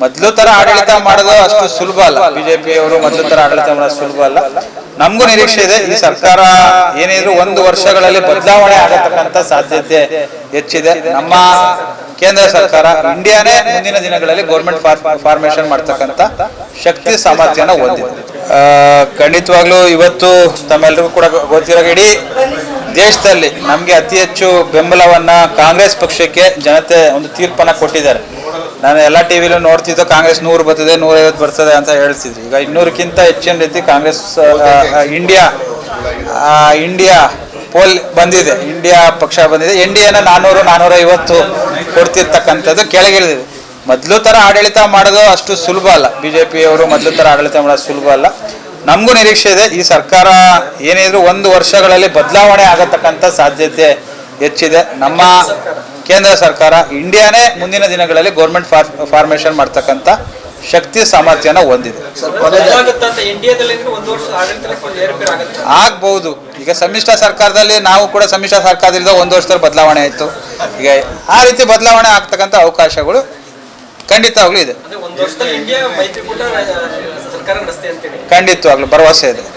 ಮೊದ್ಲು ತರ ಆಡಳಿತ ಮಾಡೋದು ಅಷ್ಟು ಸುಲಭ ಅಲ್ಲ. ಬಿಜೆಪಿ ಅವರು ಮೊದ್ಲು ತರ ಆಡಳಿತ ಮಾಡೋದು ಸುಲಭ ಅಲ್ಲ. ನಮಗೂ ನಿರೀಕ್ಷೆ ಇದೆ, ಈ ಸರ್ಕಾರ ಏನಿದ್ರು ಒಂದು ವರ್ಷಗಳಲ್ಲಿ ಬದಲಾವಣೆ ಆಗತಕ್ಕಂತ ಸಾಧ್ಯತೆ ಹೆಚ್ಚಿದೆ. ನಮ್ಮ ಕೇಂದ್ರ ಸರ್ಕಾರ ಇಂಡಿಯಾನೇ ಮುಂದಿನ ದಿನಗಳಲ್ಲಿ ಗೌರ್ಮೆಂಟ್ ಫಾರ್ಮೇಶನ್ ಮಾಡ್ತಕ್ಕಂತ ಶಕ್ತಿ ಸಾಮರ್ಥ್ಯನ ಹೊಂದಿದೆ. ಖಂಡಿತವಾಗ್ಲೂ ಇವತ್ತು ತಮ್ಮೆಲ್ಲರಿಗೂ ಕೂಡ ಗೊತ್ತಿರೋ ಇಡೀ ದೇಶದಲ್ಲಿ ನಮಗೆ ಅತಿ ಹೆಚ್ಚು ಬೆಂಬಲವನ್ನ ಕಾಂಗ್ರೆಸ್ ಪಕ್ಷಕ್ಕೆ ಜನತೆ ಒಂದು ತೀರ್ಪನ್ನ ಕೊಟ್ಟಿದ್ದಾರೆ. ನಾನು ಎಲ್ಲ ಟಿ ವಿಲೂ ನೋಡ್ತಿದ್ದು ಕಾಂಗ್ರೆಸ್ ನೂರು ಬರ್ತದೆ, ನೂರೈವತ್ತು ಬರ್ತದೆ ಅಂತ ಹೇಳ್ತಿದ್ರು. ಈಗ ಇನ್ನೂರಕ್ಕಿಂತ ಹೆಚ್ಚಿನ ರೀತಿ ಕಾಂಗ್ರೆಸ್ ಇಂಡಿಯಾ ಇಂಡಿಯಾ ಪೋಲ್ ಬಂದಿದೆ. ಇಂಡಿಯಾ ಪಕ್ಷ ಬಂದಿದೆ. ಎನ್ ಡಿ ಎನ ನಾನ್ನೂರು ನಾನ್ನೂರೈವತ್ತು ಕೊಡ್ತಿರ್ತಕ್ಕಂಥದ್ದು ಕೆಳಗಿಳಿದಿದೆ. ಮೊದಲು ಥರ ಆಡಳಿತ ಮಾಡೋದು ಅಷ್ಟು ಸುಲಭ ಅಲ್ಲ. ಬಿ ಜೆ ಪಿಯವರು ಮೊದಲು ಥರ ಆಡಳಿತ ಮಾಡೋದು ಸುಲಭ ಅಲ್ಲ. ನಮಗೂ ನಿರೀಕ್ಷೆ ಇದೆ. ಈ ಸರ್ಕಾರ ಏನಿದ್ರು ಒಂದು ವರ್ಷಗಳಲ್ಲಿ ಬದಲಾವಣೆ ಆಗತಕ್ಕಂಥ ಸಾಧ್ಯತೆ ಹೆಚ್ಚಿದೆ. ನಮ್ಮ ಕೇಂದ್ರ ಸರ್ಕಾರ ಇಂಡಿಯಾನೇ ಮುಂದಿನ ದಿನಗಳಲ್ಲಿ ಗೌರ್ಮೆಂಟ್ ಫಾರ್ಮೇಶನ್ ಮಾಡ್ತಕ್ಕಂಥ ಶಕ್ತಿ ಸಾಮರ್ಥ್ಯನ ಹೊಂದಿದೆ. ಆಗ್ಬಹುದು ಈಗ ಸಮ್ಮಿಶ್ರ ಸರ್ಕಾರದಲ್ಲಿ ನಾವು ಕೂಡ ಸಮ್ಮಿಶ್ರ ಸರ್ಕಾರದಿಂದ ಒಂದು ವರ್ಷದಲ್ಲಿ ಬದಲಾವಣೆ ಆಯ್ತು. ಈಗ ಆ ರೀತಿ ಬದಲಾವಣೆ ಆಗ್ತಕ್ಕಂಥ ಅವಕಾಶಗಳು ಖಂಡಿತವಾಗ್ಲೂ ಇದೆ. ಖಂಡಿತವಾಗ್ಲೂ ಭರವಸೆ ಇದೆ.